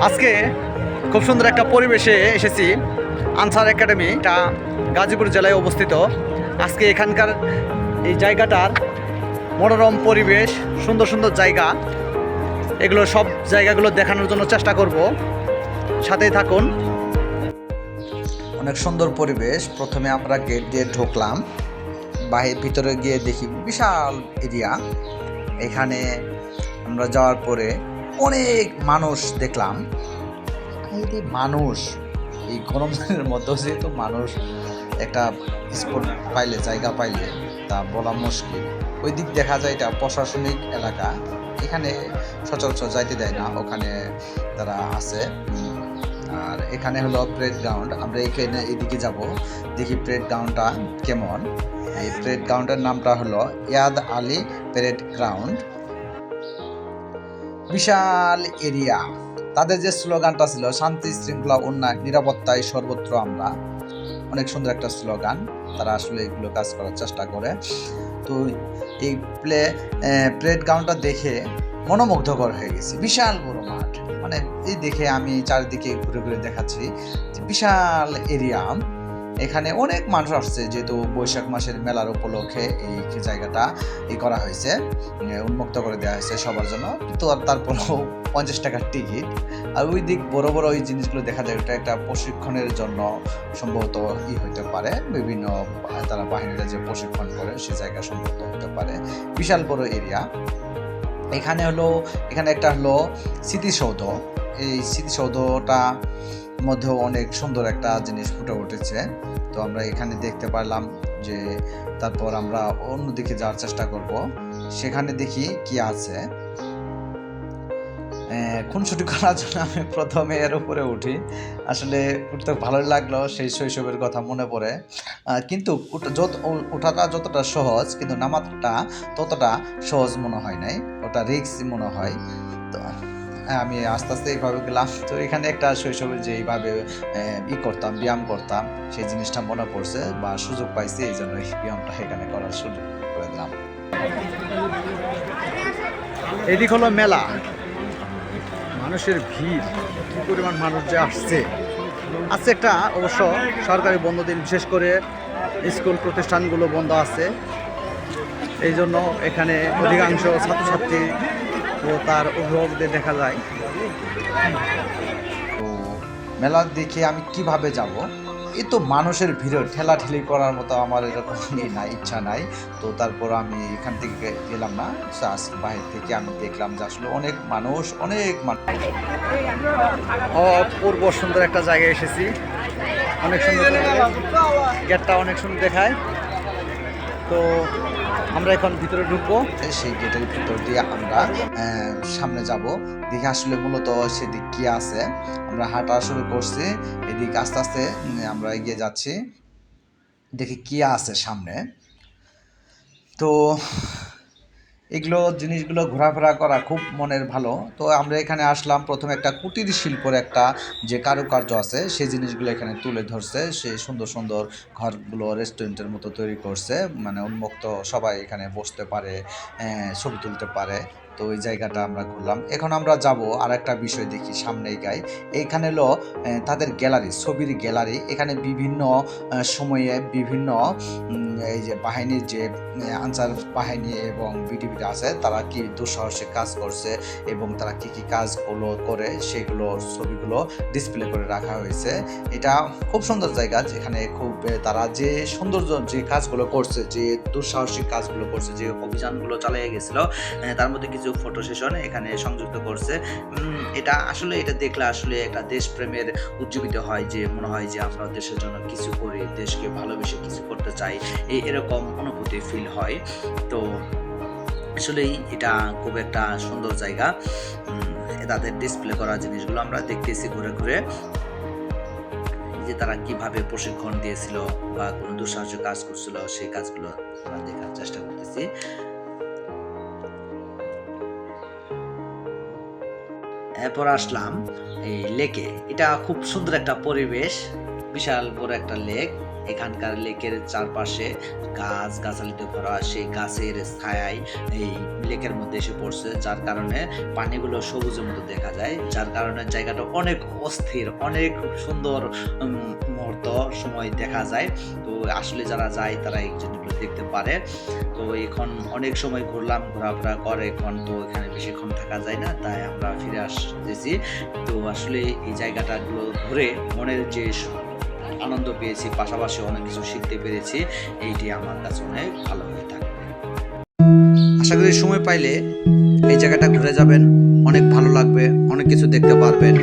আজকে খুব সুন্দর একটা পরিবেশে এসেছি আনসার একাডেমি, এটা গাজীপুর জেলায় অবস্থিত। আজকে এখানকার এই জায়গাটার মনোরম পরিবেশ, সুন্দর সুন্দর জায়গা, এগুলো সব জায়গাগুলো দেখানোর জন্য চেষ্টা করব। সাথেই থাকুন। অনেক সুন্দর পরিবেশ, প্রথমে আমরা গেট দিয়ে ঢুকলাম, বাহির ভিতরে গিয়ে দেখি বিশাল এরিয়া। এখানে আমরা যাওয়ার পরে অনেক মানুষ দেখলাম। মানুষ, এই গরম দিনের মধ্যেও যেহেতু মানুষ একটা স্পট পাইলে, জায়গা পাইলে, তা বলা মুশকিল। ওই দিক দেখা যায় এটা প্রশাসনিক এলাকা, এখানে সচরাচর যাইতে দেয় না, ওখানে তারা আছে। আর এখানে হলো প্রেড গ্রাউন্ড আমরা এখানে এদিকে যাব, দেখি প্রেড গ্রাউন্ডটা কেমন। এই প্রেড গ্রাউন্ডের নামটা হলো ইয়াদ আলী প্যারেড গ্রাউন্ড বিশাল এরিয়া। তাদের যে স্লোগানটা ছিল, শান্তি, শৃঙ্খলা, উন্নয়ন নিরাপত্তায় সর্বত্র আমরা। অনেক সুন্দর একটা স্লোগান। তারা আসলে এগুলো কাজ করার চেষ্টা করে। তো এই প্লে প্লেট গ্রাউন্ডটা দেখে মনোমুগ্ধকর হয়ে গেছি। বিশাল বড় মাঠ। মানে এই দেখে আমি চারিদিকে ঘুরে ঘুরে দেখাচ্ছি বিশাল এরিয়া। এখানে অনেক মানুষ আসছে, যেহেতু বৈশাখ মাসের মেলার উপলক্ষে এই জায়গাটা ই করা হয়েছে উন্মুক্ত করে দেওয়া হয়েছে সবার জন্য। তো আর তারপরেও পঞ্চাশ টাকার টিকিট। আর ওই দিক বড় বড় ওই জিনিসগুলো দেখা যায়, ওটা একটা প্রশিক্ষণের জন্য সম্ভবত ই হতে পারে। বিভিন্ন তারা বাহিনীরা যে প্রশিক্ষণ করে, সে জায়গা সম্ভবত হতে পারে। বিশাল বড় এরিয়া। এখানে হলো, এখানে একটা হলো স্মৃতিসৌধ। এই স্মৃতিসৌধটা মধ্যেও অনেক সুন্দর একটা জিনিস ফুটে উঠেছে। তো আমরা এখানে দেখতে পারলাম যে তারপর আমরা অন্যদিকে যাওয়ার চেষ্টা করব। সেখানে দেখি কি আছে। খুনসুটি করার জন্য আমি প্রথমে এর উপরে উঠি। আসলে উঠতে ভালোই লাগল সেই শৈশবের কথা মনে পড়ে। কিন্তু যত ওঠাটা যতটা সহজ, কিন্তু নামাটা ততটা সহজ মনে হয় নাই। ওটা রিক্স মনে হয়। তো আমি আস্তে আস্তে এইভাবে গেলাম তো এখানে একটা শৈশবের যে এইভাবে ই করতাম, ব্যায়াম করতাম, সেই জিনিসটা মনে পড়ছে বা সুযোগ পাইছি এই জন্য এই ব্যায়ামটা এখানে করার সুযোগ করে দিলাম। এদিক হলো মেলা। মানুষের ভিড়, কি পরিমাণ মানুষ যে আসছে। আজকে একটা অবশ্য সরকারি বন্ধ দিন বিশেষ করে স্কুল প্রতিষ্ঠানগুলো বন্ধ আছে। এই জন্য এখানে অধিকাংশ ছাত্রছাত্রী ও তার অভিভাবকদের দেখা যায়। তো মেলা দেখে আমি কীভাবে যাব? এই তো মানুষের ভিড়ে ঠেলাঠেলি করার মতো আমার এরকম নাই ইচ্ছা নাই। তো তারপর আমি এখান থেকে গেলাম না বাইরে থেকে আমি দেখলাম যে আসলে অনেক মানুষ অনেক মানুষ অপূর্ব সুন্দর একটা জায়গায় এসেছি। অনেক সুন্দর গেটটা অনেক সুন্দর দেখায়। তো আমরা এখন ভিতরে ঢুকবো। সেই গেটের ভিতর দিয়ে আমরা সামনে যাব। দেখি আসলে মূলত সেদিক কি আছে। আমরা হাঁটা শুরু করছি। এদিক আস্তে আস্তে আমরা এগিয়ে যাচ্ছি। দেখি কি আছে সামনে। তো এগুলো জিনিসগুলো ঘোরাফেরা করা খুব মনের ভালো। তো আমরা এখানে আসলাম, প্রথমে একটা কুটির শিল্পর একটা যে কারুকার্য আছে, সেই জিনিসগুলো এখানে তুলে ধরছে। সে সুন্দর সুন্দর ঘরগুলো রেস্টুরেন্টের মতো তৈরি করছে। মানে উন্মুক্ত সবাই এখানে বসতে পারে ছবি তুলতে পারে। তো ওই জায়গাটা আমরা ঘুরলাম। এখন আমরা যাব আর একটা বিষয় দেখি সামনে গাই। এইখানে হলো তাদের গ্যালারি, ছবির গ্যালারি। এখানে বিভিন্ন সময়ে বিভিন্ন এই যে বাহিনীর যে আনসার বাহিনী এবং বিডিবিটা আছে, তারা কি দুঃসাহসিক কাজ করছে এবং তারা কি কি কাজগুলো করে সেগুলো, ছবিগুলো ডিসপ্লে করে রাখা হয়েছে। এটা খুব সুন্দর জায়গা, যেখানে খুব তারা যে সৌন্দর্য, যে কাজগুলো করছে, যে দুঃসাহসিক কাজগুলো করছে, যে অভিযানগুলো চালিয়ে গেছিল তার মধ্যে কিছু ফটো সেশন এখানে সংযুক্ত করছে। এটা আসলে এটা দেখলে আসলে একটা দেশপ্রেমের উজ্জীবিত হয় যে মনে হয় যে আমরা দেশের জন্য কিছু করি, দেশকে ভালোবেসে কিছু করতে চাই। এই এরকম অনুভূতি ফিল হয়। তো আসলেই এটা খুব একটা সুন্দর জায়গা। তাদের ডিসপ্লে করা জিনিসগুলো আমরা দেখতেছি ঘুরে ঘুরে। যে তারা কীভাবে প্রশিক্ষণ দিয়েছিল বা কোনো দুঃসাহসিক কাজ করছিল, সেই কাজগুলো আমরা দেখার চেষ্টা করতেছি। এরপর আসলাম এই লেকে। এটা খুব সুন্দর একটা পরিবেশ বিশাল বড় একটা লেক। এখানকার লেকের চারপাশে গাছ গাছালিতে ভরা, সেই গাছের ছায়ায় এই লেকের মধ্যে এসে পড়ছে, যার কারণে পানিগুলো সবুজের মতো দেখা যায়, যার কারণে জায়গাটা অনেক অস্থির, অনেক সুন্দর মুহূর্ত, সময় দেখা যায়। তো আসলে যারা যায় তারা এই জিনিসগুলো দেখতে পারে। তো এখন অনেক সময় ঘুরলাম, ঘোরাফেরা করে, এখন তো এখানে বেশিক্ষণ থাকা যায় না, তাই আমরা ফিরে আসতেছি। তো আসলে এই জায়গাটাগুলো ঘুরে মনের যে আনন্দ পেয়েছি, পাশাপাশি অনেক কিছু শিখতে পেরেছি। এইটি আমার কাছে অনেক ভালো হয়ে থাকে আশা করি সময় পাইলে এই জায়গাটা ঘুরে যাবেন। অনেক ভালো লাগবে, অনেক কিছু দেখতে পারবেন।